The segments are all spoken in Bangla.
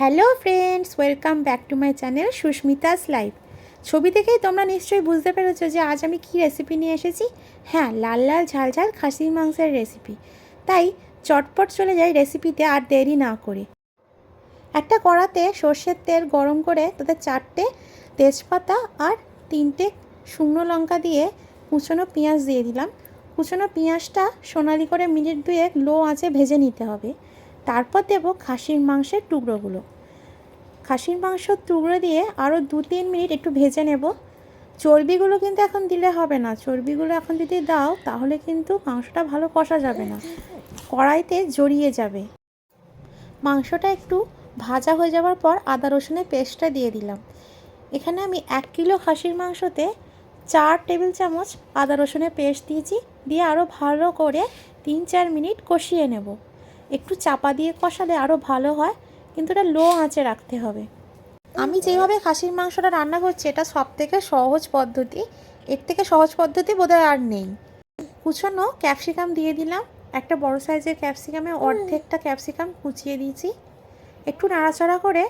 Hello friends, welcome back to my channel Susmita's life. ছবি থেকেই তোমরা নিশ্চয়ই বুঝতে পেরেছ যে আজ আমি কি রেসিপি নিয়ে এসেছি। হ্যাঁ লাল লাল, ঝাল ঝাল খাসির মাংসের রেসিপি তাই চটপট চলে যাই রেসিপিতে আর দেরি না করে। একটা কড়াতে সর্ষের তেল গরম করে তাতে চারটে তেজপাতা আর তিনটে শুকনো লঙ্কা দিয়ে কুচনো পেঁয়াজ দিয়ে দিলাম। কুচনো পেঁয়াজটা সোনালি করে মিনিট দুয়েক লো আঁচে ভেজে নিতে হবে। তারপর দেব খাসির মাংসের টুকরোগুলো। খাসির মাংসর টুকরো দিয়ে আরও দু তিন মিনিট একটু ভেজে নেব। চর্বিগুলো কিন্তু এখন দিলে হবে না। চর্বিগুলো এখন যদি দাও, তাহলে কিন্তু মাংসটা ভালো কষা যাবে না। কড়াইতে জড়িয়ে যাবে। মাংসটা একটু ভাজা হয়ে যাওয়ার পর আদা রসুনের পেস্টটা দিয়ে দিলাম। এখানে আমি এক কিলো খাসির মাংসতে চার টেবিল চামচ আদা রসুনের পেস্ট দিয়েছি। দিয়ে আরও ভালো করে তিন চার মিনিট কষিয়ে নেব। একটু চাপা দিয়ে কষালে আরও ভালো হয় কিন্তু এটা লো আঁচে রাখতে হবে। আমি যেভাবে খাসির মাংসটা রান্না করছি এটা সব থেকে সহজ পদ্ধতি। এর থেকে সহজ পদ্ধতি বোধহয় আর নেই। কুচনো ক্যাপসিকাম দিয়ে দিলাম। একটা বড় সাইজের ক্যাপসিকামে অর্ধেকটা ক্যাপসিকাম কুচিয়ে দিয়েছি। একটু নাড়াচাড়া করে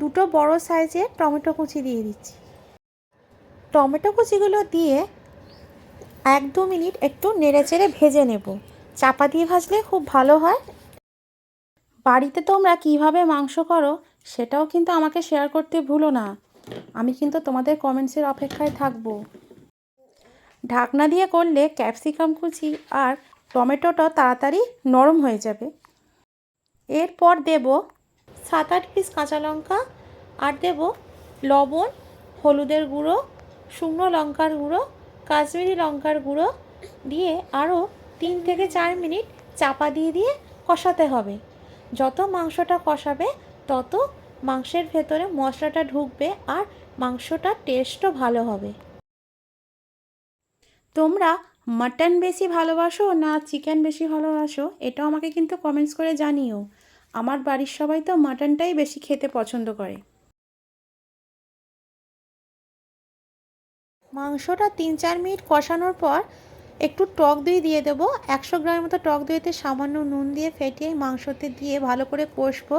দুটো বড় সাইজের টমেটো কুচি দিয়ে দিচ্ছি। টমেটো কুচিগুলো দিয়ে এক দু মিনিট একটু নেড়ে চেড়ে ভেজে নেব। চাপা দিয়ে ভাজলে খুব ভালো হয়। বাড়িতে তোমরা কীভাবে মাংস করো, সেটাও কিন্তু আমাকে শেয়ার করতে ভুলো না। আমি কিন্তু তোমাদের কমেন্টসের অপেক্ষায় থাকব। ঢাকনা দিয়ে করলে ক্যাপসিকাম কুচি আর টমেটোটা তাড়াতাড়ি নরম হয়ে যাবে। এরপর দেব সাত আট পিস কাঁচা লঙ্কা আর দেব লবণ, হলুদের গুঁড়ো, শুকনো লঙ্কার গুঁড়ো, কাশ্মীরি লঙ্কার গুঁড়ো দিয়ে আরও তিন থেকে চার মিনিট চাপা দিয়ে দিয়ে কষাতে হবে। যত মাংসটা কষাবে, তত মাংসের ভেতরে মশলাটা ঢুকবে আর মাংসটার টেস্টও ভালো হবে। তোমরা মাটন বেশি ভালোবাসো না চিকেন বেশি ভালোবাসো? এটাও আমাকে কিন্তু কমেন্টস করে জানিও। আমার বাড়ির সবাই তো মাটনটাই বেশি খেতে পছন্দ করে। মাংসটা তিন চার মিনিট কষানোর পর একটু টক দই দিয়ে দেবো। একশো গ্রামের মতো টক দইতে সামান্য নুন দিয়ে ফেটিয়ে মাংসতে দিয়ে ভালো করে কষবো।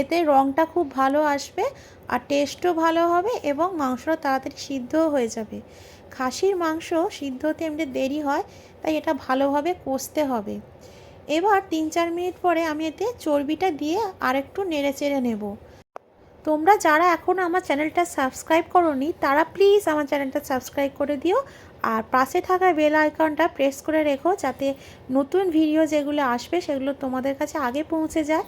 এতে রঙটা খুব ভালো আসবে আর টেস্টও ভালো হবে এবং মাংসটা তাড়াতাড়ি সিদ্ধও হয়ে যাবে। খাসির মাংস সিদ্ধ হতে এমনি দেরি হয়, তাই এটা ভালোভাবে কষতে হবে। এবার তিন চার মিনিট পরে আমি এতে চর্বিটা দিয়ে আরেকটু নেড়ে চেড়ে নেব। তোমরা যারা এখনও আমার চ্যানেলটা সাবস্ক্রাইব করোনি, তারা প্লিজ আমার চ্যানেলটা সাবস্ক্রাইব করে দিও। আর পাশে থাকা বেল আইকনটা প্রেস করে রেখো যাতে নতুন ভিডিও যেগুলো আসবে সেগুলো তোমাদের কাছে আগে পৌঁছে যায়।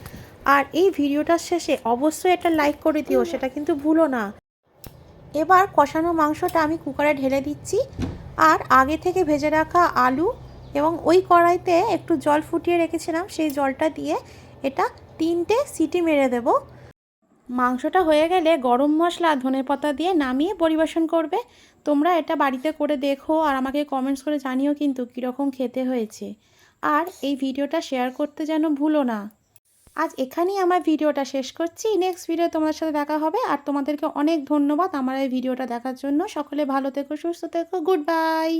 আর এই ভিডিওটার শেষে অবশ্যই একটা লাইক করে দিও, সেটা কিন্তু ভুলো না। এবার কষানো মাংসটা আমি কুকারে ঢেলে দিচ্ছি। আর আগে থেকে ভেজে রাখা আলু এবং ওই কড়াইতে একটু জল ফুটিয়ে রেখেছিলাম, সেই জলটা দিয়ে এটা তিনটে সিটি মেরে দেব। মাংসটা হয়ে গেলে গরম মশলা ধনে পাতা দিয়ে নামিয়ে পরিবেশন করবে। তোমরা এটা বাড়িতে করে দেখো আর আমাকে কমেন্টস করে জানিও কিন্তু কীরকম খেতে হয়েছে। আর এই ভিডিওটা শেয়ার করতে যেন ভুলো না। আজ এখানেই আমার ভিডিওটা শেষ করছি। নেক্সট ভিডিও তোমাদের সাথে দেখা হবে। আর তোমাদেরকে অনেক ধন্যবাদ আমার এই ভিডিওটা দেখার জন্য। সকলে ভালো থেকো, সুস্থ থেকো। Good bye